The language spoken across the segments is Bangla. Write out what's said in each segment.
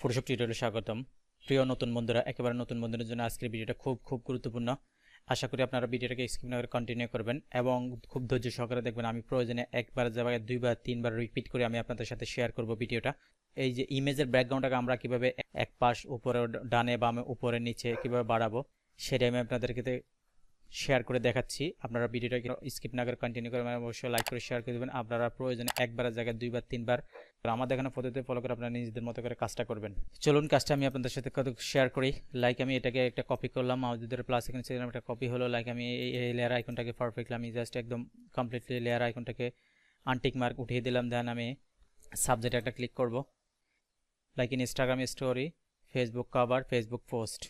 ফটোশপ টিউটোরিয়ালে স্বাগতম। প্রিয় নতুন বন্ধুরা, একেবারে নতুন বন্ধুদের জন্য আজকের ভিডিওটা খুব খুব গুরুত্বপূর্ণ। আশা করি আপনারা ভিডিওটাকে স্কিপ না করে কন্টিনিউ করবেন এবং খুব ধৈর্য সহকারে দেখবেন আমি প্রয়োজনে একবার জায়গায় দুইবার, তিনবার রিপিট করে আমি আপনাদের সাথে শেয়ার করব ভিডিওটা। এই যে ইমেজের ব্যাকগ্রাউন্ডটাকে আমরা কীভাবে এক পাশ উপরে, ডানে বামে, উপরে, নিচে কীভাবে বাড়াবো, সেটাই আমি আপনাদেরকে শেয়ার করে দেখাচ্ছি। আপনারা ভিডিওটা স্কিপ না করে কন্টিনিউ করে অবশ্যই লাইক করে শেয়ার করে দেবেন। আপনারা প্রয়োজনে একবারের জায়গায় দুইবার, তিনবার আমাদের এখানে পদ্ধতি ফলো করে আপনারা নিজেদের মতো করে কাজটা করবেন। চলুন কাজটা আমি আপনাদের সাথে কত শেয়ার করি। লাইক আমি এটাকে একটা কপি করলাম আমাদের প্লাস এখানে ছিলাম একটা কপি হলো। লাইক আমি এই লেয়ার আইকনটাকে পারফেক্টলি আমি জাস্ট একদম কমপ্লিটলি লেয়ার আইকনটাকে আনটিক মার্ক উঠিয়ে দিলাম। দেন আমি সাবজেক্টে একটা ক্লিক করব। Like Instagram story Facebook cover Facebook post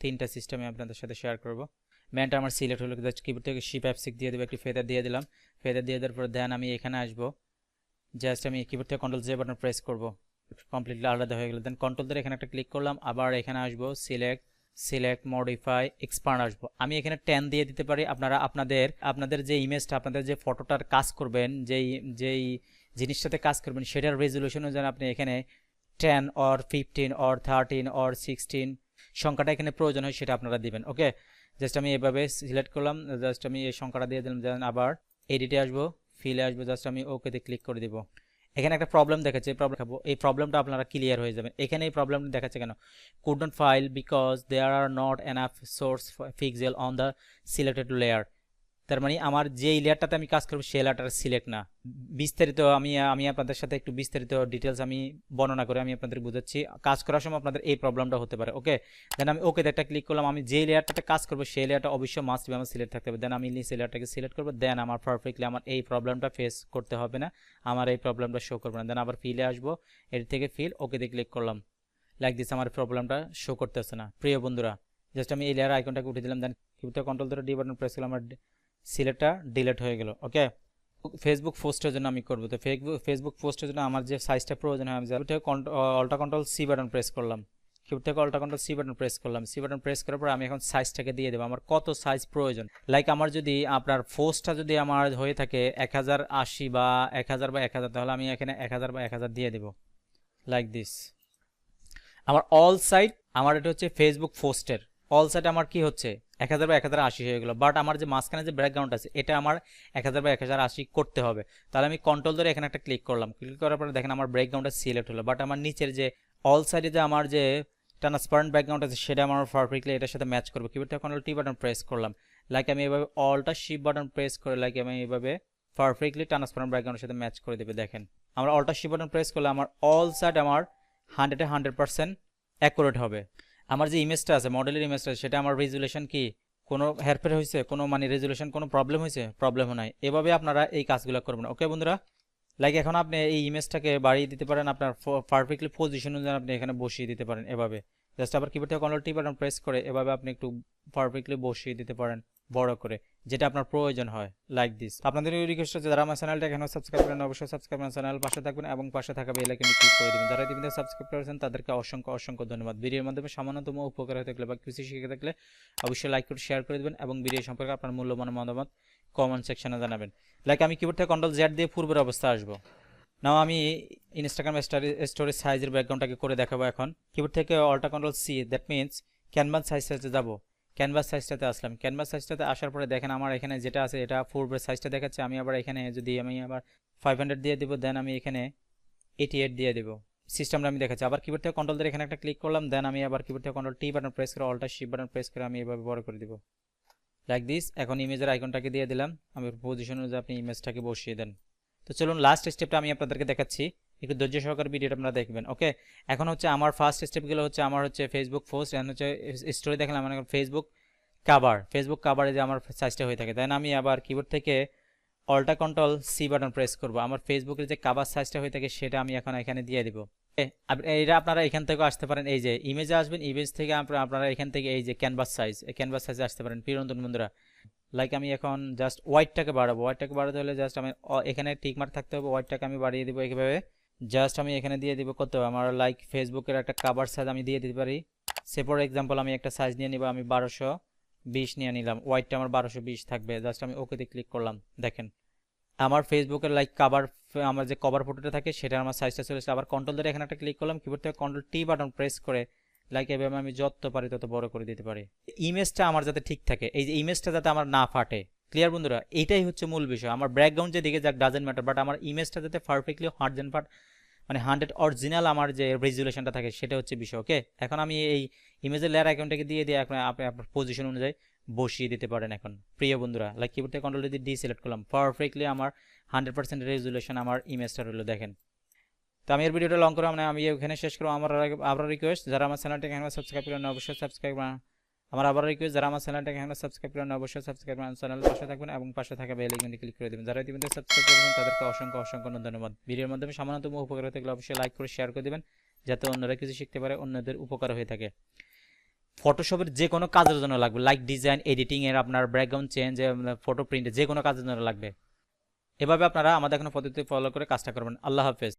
তিনটা সিস্টেমে আপনাদের সাথে শেয়ার করব। ম্যানটা আমার সিলেক্ট হলো কিবোর্ড থেকে শিপ অ্যাপসিক দিয়ে দেবো, একটি ফেদার দিয়ে দিলাম। ফেদার দিয়ে দেওয়ার পর দেন আমি এখানে আসব। জাস্ট আমি কিবোর্ড থেকে কন্ট্রোল জে বাটন প্রেস করব। কমপ্লিটলি আলাদা হয়ে গেল। দেন কন্ট্রোল ধরে এখানে একটা ক্লিক করলাম, আবার এখানে আসব সিলেক্ট সিলেক্ট মডিফাই এক্সপান্ড আসব। আমি এখানে টেন দিয়ে দিতে পারি। আপনারা আপনাদের আপনাদের যে ইমেজটা আপনাদের যে ফটোটার কাজ করবেন, যেই যেই জিনিসটাতে কাজ করবেন, সেটার রেজলিউশন যেন আপনি এখানে ten or fifteen or thirteen or sixteen সংখ্যাটা এখানে প্রয়োজন হয়, সেটা আপনারা দিবেন, ওকে? জাস্ট আমি এভাবে সিলেক্ট করলাম, জাস্ট আমি এই সংখ্যাটা দিয়ে দিলাম যেন আবার এডিটে আসব, ফিলে আসব, জাস্ট আমি ওকেতে ক্লিক করে দিব। এখানে একটা প্রবলেম দেখাচ্ছে, প্রবলেম খাব এই প্রবলেমটা আপনারা ক্লিয়ার হয়ে যাবেন। এখানে এই প্রবলেমটা দেখাচ্ছে কেন? Could not fill because there are not enough source pixel on the selected layer তার মানে আমার যে লেয়ারটাতে আমি কাজ করব, সেই লেয়ারটা সিলেক্ট না। বিস্তারিত আমি আমি আপনাদের সাথে একটু বিস্তারিত ডিটেলস আমি বর্ণনা করে আমি আপনাদের বুঝাচ্ছি। কাজ করার সময় আপনাদের এই প্রবলেমটা হতে পারে ওকে দেন আমি ওকে একটা ক্লিক করলাম, আমি যে লেয়ারটাতে কাজ করব, সেই লেয়ারটা অবশ্যই মাস্ট বি আমার সিলেক্ট থাকতে হবে। দেন আমি সেই লেয়ারটাকে সিলেক্ট করব দেন আমার পারফেক্টলি আমার এই প্রবলেমটা ফেস করতে হবে না, আমার এই প্রবলেমটা শো করবে না। দেন আবার ফিলে আসব, এর থেকে ফিল ওকে ওকেতে ক্লিক করলাম। লাইক দিস আমার প্রবলেমটা শো করতেছে না। প্রিয় বন্ধুরা জাস্ট আমি এই লেয়ার আইকনটাকে উঠে দিলাম দেন কিবোর্ডে কন্ট্রোল ধরে ডি বাটন প্রেস করলাম আমার সিলেক্টটা ডিলেট হয়ে গেল ওকে ফেসবুক পোস্টের জন্য আমি করব। তো ফেসবুক ফেসবুক পোস্টের জন্য আমার যে সাইজটা প্রয়োজন হয়, আমি alt control C button press করলাম। কিবোর্ড থেকে alt control C button press করলাম। সি বাটন প্রেস করার পর আমি এখন সাইজটাকে দিয়ে দেবো। আমার কত সাইজ প্রয়োজন? লাইক আমার যদি আপনার পোস্টটা যদি আমার হয়ে থাকে এক হাজার আশি বা এক হাজার বা এক হাজার, তাহলে আমি এখানে এক হাজার বা এক হাজার দিয়ে দেবো। লাইক দিস আমার অল সাইড আমার এটা হচ্ছে ফেসবুক পোস্টের অল সাইড আমার কি হচ্ছে? এক হাজার বা এক হাজার আশি হয়ে গেলো। বাট আমার যে মাঝখানে যে ব্যাকগ্রাউন্ড আছে, এটা আমার এক হাজার বা এক হাজার আশি করতে হবে। তাহলে আমি কন্ট্রোল ধরে এখানে একটা ক্লিক করলাম। ক্লিক করার পরে দেখেন আমার ব্যাকগ্রাউন্ডটা সিলেক্ট হলো। বাট আমার নিচের যে অল সাইডে যে আমার যে ট্রান্সপারেন্ট ব্যাকগ্রাউন্ড আছে, সেটা আমার পারফেক্টলি এটার সাথে ম্যাচ করব। Keyboard control T button press করলাম। লাইক আমি এভাবে অলটা শিপ বাটন প্রেস করে লাইক আমি এভাবে পারফেক্টলি ট্রান্সপারেন্ট ব্যাকগ্রাউন্ডের সাথে ম্যাচ করে দেবে। দেখেন, আমরা অলটা শিপ বাটন প্রেস করলে আমার অল সাইড আমার হান্ড্রেডে হান্ড্রেড পার্সেন্ট অ্যাকুরেট হবে। আমার যে ইমেজটা আছে মডেলের ইমেজটা সেটা আমার রেজুলেশন কি কোনো হেরফের হয়েছে? কোনো মানে রেজুলেশন কোনো প্রবলেম হয়েছে? প্রবলেমও নাই। এভাবে আপনারা এই কাজগুলো করবেন। ওকে বন্ধুরা? লাইক এখন আপনি এই ইমেজটাকে বাড়িয়ে দিতে পারেন, আপনার পারফেক্টলি পজিশন অনুযায়ী আপনি এখানে বসিয়ে দিতে পারেন এভাবে। জাস্ট আবার কিবোর্ড থেকে কন্ট্রোল টি বাটন প্রেস করে এভাবে আপনি একটু পারফেক্টলি বসিয়ে দিতে পারেন। বড় করে, যেটা আপনার প্রয়োজন হয় লাইক দিস আপনাদের রিকোয়েস্ট হচ্ছে যারা আমার চ্যানেলটা এখনও সাবস্ক্রাইব করেন অবশ্যই সাবস্ক্রাইব করেন চ্যানেল পাশে থাকবেন এবং পাশে থাকা বেল আইকনে ক্লিক করে দিবেন। যারা ইতিমধ্যে সাবস্ক্রাইব করেছেন, তাদেরকে অসংখ্য অসংখ্য ধন্যবাদ। ভিডিওর মাধ্যমে সামান্যতম উপকার হয়ে থাকলে বা কিছু শিখে থাকলে অবশ্যই লাইক করে শেয়ার করে দেবেন এবং ভিডিও সম্পর্কে আপনার মূল্যবান মতামত কমেন্ট সেকশনে জানাবেন। লাইক আমি কিবোর্ড থেকে কন্ট্রোল জেড দিয়ে পূর্বের অবস্থা আসব। নাও আমি ইনস্টাগ্রাম স্টোরেজ সাইজের ব্যাকগ্রাউন্ডটাকে করে দেখাবো এখন। কিবোর্ড থেকে alt control C that means canvas size সাইজে যাব। ক্যানভাস সাইজটাতে আসলাম। ক্যানভাস সাইজটাতে আসার পরে দেখেন আমার এখানে যেটা আছে এটা পূর্বের সাইজটা দেখাচ্ছে। আমি আবার এখানে যদি আমি আবার ফাইভ হান্ড্রেড দিয়ে দেবো দেন আমি এখানে এইটি এইট দিয়ে দেবো। সিস্টেমটা আমি দেখাচ্ছি। আবার কিবোর্ড থেকে কন্ট্রোল ধরে এখানে একটা ক্লিক করলাম দেন আমি আবার কিবোর্ড থেকে কন্ট্রোল টি বাটন প্রেস করে অল্টা শিপ বাটন প্রেস করে আমি এভাবে বড় করে দিব। লাইক দিস এখন ইমেজের আইকনটাকে দিয়ে দিলাম। আমি পজিশন অনুযায়ী আপনি ইমেজটাকে বসিয়ে দেন। তো চলুন লাস্ট স্টেপটা আমি আপনাদেরকে দেখাচ্ছি। একটু ধৈর্য সহকারে ভিডিওটা আপনারা দেখবেন ওকে এখন হচ্ছে আমার ফার্স্ট স্টেপগুলো হচ্ছে আমার হচ্ছে ফেসবুক পোস্ট হচ্ছে স্টোরি দেখলাম। মানে ফেসবুক কাভার ফেসবুক কাভারে যে আমার সাইজটা হয়ে থাকে তাই আমি আবার কিবোর্ড থেকে alt control C button press করব। আমার ফেসবুকের যে কাভার সাইজটা হয়ে থাকে, সেটা আমি এখন এখানে দিয়ে দিব। এইটা আপনারা এখান থেকেও আসতে পারেন। এই যে ইমেজে আসবেন ইমেজ থেকে আপনারা এখান থেকে এই যে ক্যানভাস সাইজ এই ক্যানভাস সাইজে আসতে পারেন। প্রিয়ন্তন বন্ধুরা লাইক আমি এখন জাস্ট হোয়াইটটাকে বাড়াবো। হোয়াইটটাকে বাড়াতে হলে জাস্ট আমি এখানে টিকমার্ক থাকতে হবে হোয়াইটটাকে আমি বাড়িয়ে দিব এইভাবে জাস্ট আমি এখানে দিয়ে দিব কত? আমার লাইক ফেসবুকের একটা কাভার সাইজ আমি দিয়ে দিতে পারি। সে ফর এক্সাম্পল আমি একটা সাইজ নিয়ে নিব, আমি বারোশো। বিশ নিয়ে নিলাম। হোয়াইটটা আমার বারোশো বিশ থাকবে। জাস্ট আমি ওকেতে ক্লিক করলাম। দেখেন, আমার ফেসবুকের লাইক কাভার আমার যে কভার ফটোটা থাকে, সেটা আমার সাইজটা চলে আবার কন্ট্রোল ধরে এখানে একটা ক্লিক করলাম কিবোর্ড থেকে কন্ট্রোল টি বাটন প্রেস করে লাইক এভাবে আমি যত পারি তত বড় করে দিতে পারি। ইমেজটা আমার যাতে ঠিক থাকে, এই যে ইমেজটা যাতে আমার না ফাটে। ক্লিয়ার বন্ধুরা? এইটাই হচ্ছে মূল বিষয়। আমার ব্যাকগ্রাউন্ড যে দিকে যাক ডাজেন্ট ম্যাটার বাট আমার ইমেজটা যাতে পারফেক্টলি হান্ড্রেড পার্ট মানে হান্ড্রেড অরিজিনাল আমার যে রেজুলেশনটা থাকে সেটা হচ্ছে বিষয়, ওকে? এখন আমি এই ইমেজের লেয়ার অ্যাকাউন্টটাকে দিয়ে দিয়ে এখন আপনি আপনার পজিশন অনুযায়ী বসিয়ে দিতে পারেন এখন। প্রিয় বন্ধুরা লাইক কিবোর্ড থেকে কন্ট্রোল দিয়ে ডি সিলেক্ট করলাম। পারফেক্টলি আমার হান্ড্রেড পার্সেন্ট রেজুলেশন আমার ইমেজটা রইল, দেখেন। তো আমি এর ভিডিওটা লং করে মানে আমি এখানে শেষ করব। আমার আবার রিকোয়েস্ট যারা আমার চ্যানেলটাকে সাবস্ক্রাইব করেন অবশ্যই সাবস্ক্রাইব আমার আবার রিকোয়েস্ট যারা আমার চ্যানেলটাকে এখন সাবস্ক্রাইব করেন অবশ্যই সাবস্ক্রাইব করেন চ্যানেল পাশে থাকবেন এবং পাশে থাকা বেল আইকনটি ক্লিক করে দেবেন। যারা ইতিমধ্যে সাবস্ক্রাইব করেছেন, তাদেরকে অসংখ্য অসংখ্য ধন্যবাদ। ভিডিওর মাধ্যমে সামান্যতম উপকার হতে গেলে অবশ্যই লাইক করে শেয়ার করে দেবেন, যাতে অন্যরা কিছু শিখতে পারে, অন্যদের উপকার হয়ে থাকে। ফটোশপের যে কোনো কাজের জন্য লাগবে লাইক ডিজাইন এডিটিং এর আপনার ব্যাকগ্রাউন্ড চেঞ্জ ফটো প্রিন্ট যে কোনো কাজের জন্য লাগবে। এভাবে আপনারা আমাদের এখানে পদ্ধতি ফলো করে কাজটা করবেন। আল্লাহ হাফেজ।